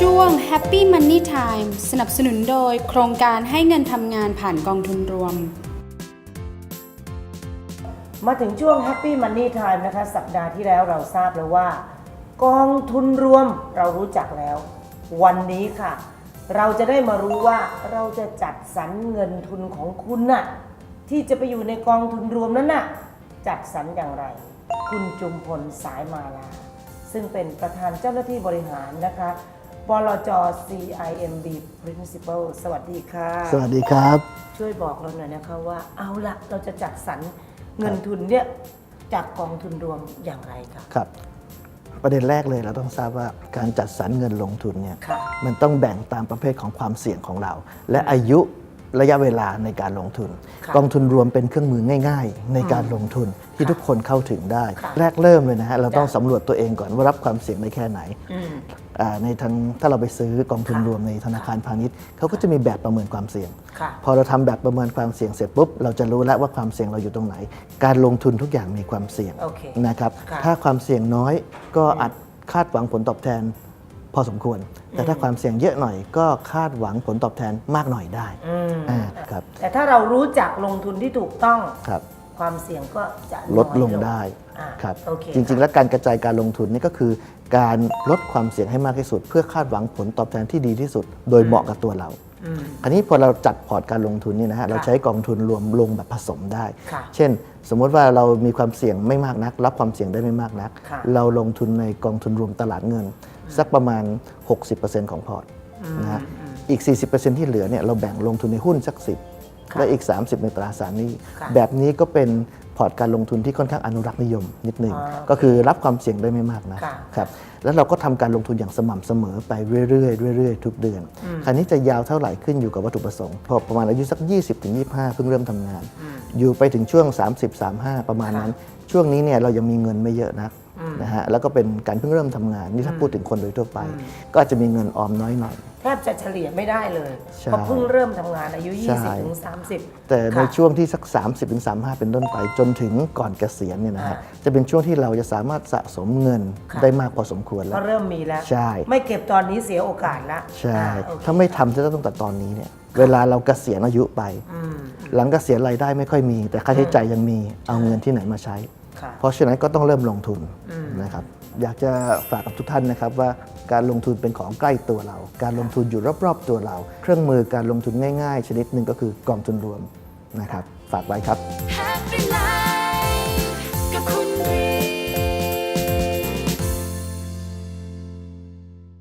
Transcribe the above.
ช่วง Happy Money Time สนับสนุนโดยโครงการให้เงินทำงานผ่านกองทุนรวม มาถึงช่วง Happy Money Time นะคะ สัปดาห์ที่แล้วเราทราบแล้วว่า กองทุนรวมเรารู้จักแล้ว วันนี้ค่ะ เราจะได้มารู้ว่าเราจะจัดสรรเงินทุนของคุณน่ะที่จะไปอยู่ในกองทุนรวมนั้นน่ะจัดสรรอย่างไร คุณจุมพลสายมาลาซึ่งเป็นประธานเจ้าหน้าที่บริหารนะคะ บลจ CIMB Principal สวัสดีค่ะ สวัสดีครับ ช่วยบอกเราหน่อยนะคะว่า เอาละเราจะจัดสรรเงินทุนเนี่ยจากกองทุนรวมอย่างไรคะครับ ประเด็นแรกเลยเราต้องทราบว่าการจัดสรรเงินลงทุนเนี่ยค่ะมันต้องแบ่งตามประเภทของความเสี่ยงของเรา และอายุ ระยะเวลาในการลงทุนค่ะกองทุนรวมเป็นเครื่องมือง่าย ๆ ในการลงทุนที่ค่ะทุกคนเข้าถึงได้ค่ะแรกเริ่มเลยนะฮะเราต้องจ้ะสำรวจตัวเองก่อนว่ารับความเสี่ยงได้แค่ไหนอืมอ่าในทางถ้าเราไปซื้อกองทุนค่ะรวมในธนาคารพาณิชย์เขาก็จะมีแบบประเมินความเสี่ยงค่ะพอเราทำแบบประเมินความเสี่ยงเสร็จปุ๊บเราจะรู้แล้วว่าความเสี่ยงเราอยู่ตรงไหน การลงทุนทุกอย่างมีความเสี่ยงโอเคนะครับค่ะถ้าความเสี่ยงน้อยก็อาจคาดหวังผลตอบแทน พอสมควร แต่ถ้าความเสี่ยงเยอะหน่อยก็คาดหวังผลตอบแทนมากหน่อยได้อืมอ่าครับแต่ถ้าเรารู้จักลงทุนที่ถูกต้อง ครับ ความเสี่ยงก็จะลดลงน้อยได้อ่าครับโอเคจริง ๆ แล้วการกระจายการลงทุนนี่ก็คือ การลดความเสี่ยงให้มากที่สุด เพื่อคาดหวังผลตอบแทนที่ดีที่สุด โดยเหมาะกับตัวเรา อืมอันนี้พอเราจัดพอร์ตการลงทุนนี่นะฮะเราใช้กองทุนรวมลงแบบผสมได้ ค่ะเช่น สมมติว่าเรามีความเสี่ยงไม่มากนัก รับความเสี่ยงได้ไม่มากนัก ค่ะเราลงทุนในกองทุนรวมตลาดเงิน สักประมาณ 60%ของพอร์ตนะฮะอีก 40%ที่เหลือเนี่ยเราแบ่งลงทุนในหุ้นสัก 10ค่ะและอีก 30 ในตราสารหนี้ค่ะแบบนี้ก็เป็นพอร์ตการลงทุนที่ค่อนข้างอนุรักษ์นิยมนิดหนึ่งอ่าก็คือรับความเสี่ยงได้ไม่มากนะค่ะครับแล้วเราก็ทำการลงทุนอย่างสม่ำเสมอไปเรื่อยๆเรื่อยๆทุกเดือน คราวนี้จะยาวเท่าไหร่ขึ้นอยู่กับวัตถุประสงค์ พอประมาณอายุสัก 20-25เพิ่งเริ่มทำงาน อยู่ไปถึงช่วง 30-35 ประมาณนั้น ช่วงนี้เนี่ยเรายังมีเงินไม่เยอะนัก นะฮะแล้วก็เป็นการเพิ่งเริ่มทำงานนี่ถ้าพูดถึงคนโดยทั่วไป ก็อาจจะมีเงินออมน้อยหน่อยแทบจะเฉลี่ยไม่ได้เลยใช่เพราะเพิ่งเริ่มทำงานอายุใช่20ถึง30 แต่ในค่ะช่วงที่สัก 30-35 เป็นต้นไป จนถึงก่อนเกษียณเนี่ยนะฮะอ่าจะเป็นช่วงที่เราจะสามารถสะสมเงินค่ะได้มากพอสมควรแล้ก็วเริ่มมีแล้วใช่ไม่เก็บตอนนี้เสียโอกาสละใช่อ่าโอเคถ้าไม่ทำจะตั้งแต่ตอนนี้เนี่ยเวลาเราเกษียณอายุไปอืมหลังเกษียณรายได้ไม่ค่อยมี แต่ค่าใช้จ่ายยังมีเอาเงินที่ไหนมาใช้ค่ะ เพราะฉะนั้นก็ต้องเริ่มลงทุนนะครับอยากจะฝากกับทุกท่านนะครับว่าการลงทุนเป็นของใกล้ตัวเรา การลงทุนอยู่รอบๆตัวเรา เครื่องมือการลงทุนง่าย ๆ ชนิดหนึ่งก็คือกองทุนรวมนะครับ ฝากไว้ครับ